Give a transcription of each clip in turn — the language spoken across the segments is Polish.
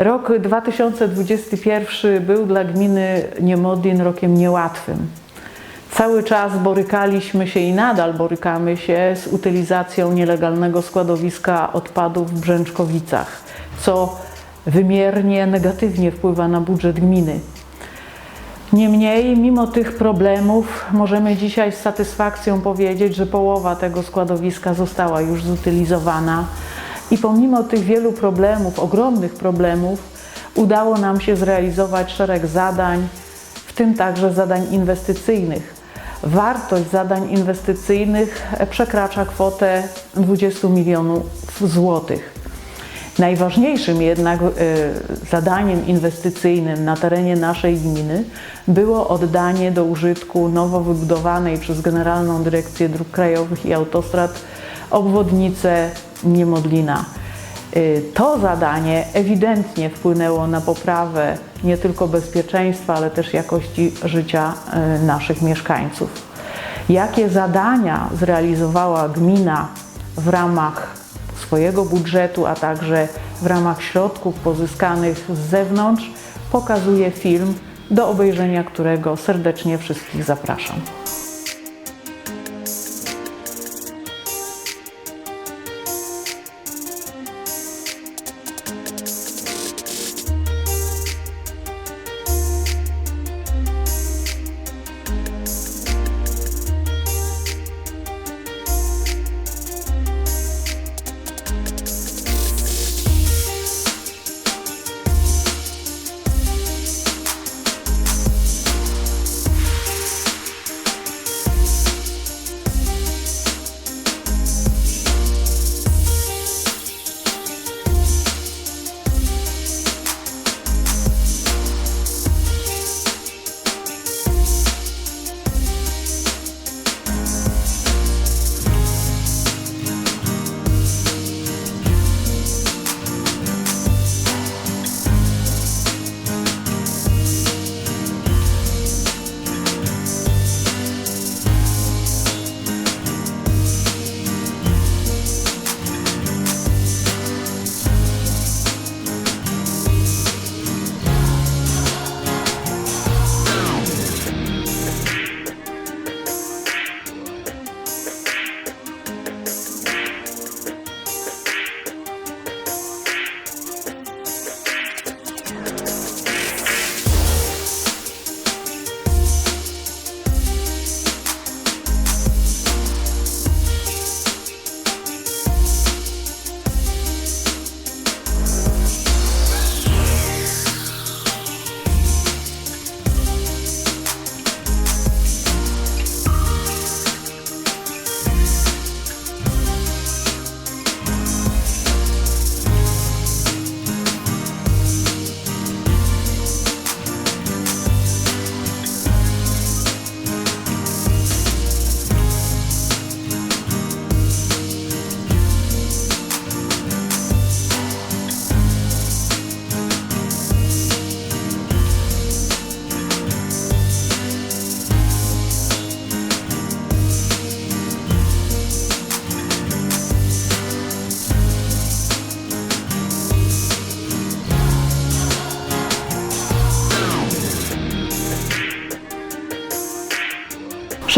Rok 2021 był dla gminy Niemodlin rokiem niełatwym. Cały czas borykaliśmy się i nadal borykamy się z utylizacją nielegalnego składowiska odpadów w Brzęczkowicach, co wymiernie negatywnie wpływa na budżet gminy. Niemniej, mimo tych problemów, możemy dzisiaj z satysfakcją powiedzieć, że połowa tego składowiska została już zutylizowana i pomimo tych wielu problemów, ogromnych problemów, udało nam się zrealizować szereg zadań, w tym także zadań inwestycyjnych. Wartość zadań inwestycyjnych przekracza kwotę 20 milionów złotych. Najważniejszym jednak e, zadaniem inwestycyjnym na terenie naszej gminy było oddanie do użytku nowo wybudowanej przez Generalną Dyrekcję Dróg Krajowych i Autostrad obwodnicę Niemodlina. E, To zadanie ewidentnie wpłynęło na poprawę nie tylko bezpieczeństwa, ale też jakości życia e, naszych mieszkańców. Jakie zadania zrealizowała gmina w ramach swojego budżetu, a także w ramach środków pozyskanych z zewnątrz, pokazuje film, do obejrzenia którego serdecznie wszystkich zapraszam.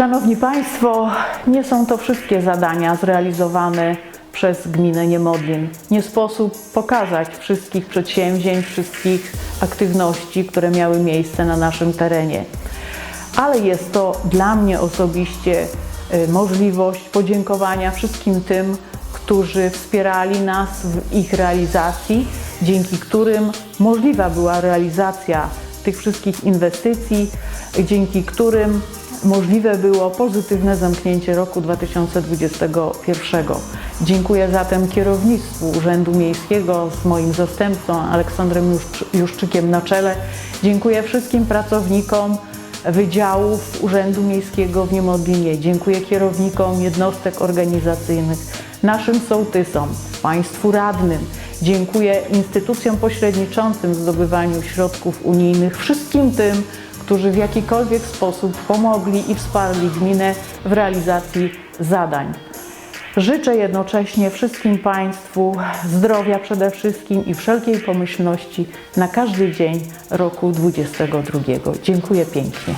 Szanowni Państwo, nie są to wszystkie zadania zrealizowane przez gminę Niemodlin. Nie sposób pokazać wszystkich przedsięwzięć, wszystkich aktywności, które miały miejsce na naszym terenie. Ale jest to dla mnie osobiście y, możliwość podziękowania wszystkim tym, którzy wspierali nas w ich realizacji, dzięki którym możliwa była realizacja tych wszystkich inwestycji, dzięki którym możliwe było pozytywne zamknięcie roku 2021. Dziękuję zatem kierownictwu Urzędu Miejskiego z moim zastępcą Aleksandrem Juszczy- Juszczykiem na czele. Dziękuję wszystkim pracownikom Wydziałów Urzędu Miejskiego w Niemodlinie. Dziękuję kierownikom jednostek organizacyjnych, naszym sołtysom, Państwu radnym. Dziękuję instytucjom pośredniczącym w zdobywaniu środków unijnych, wszystkim tym, którzy w jakikolwiek sposób pomogli i wsparli gminę w realizacji zadań. Życzę jednocześnie wszystkim Państwu zdrowia przede wszystkim i wszelkiej pomyślności na każdy dzień roku 22. Dziękuję pięknie.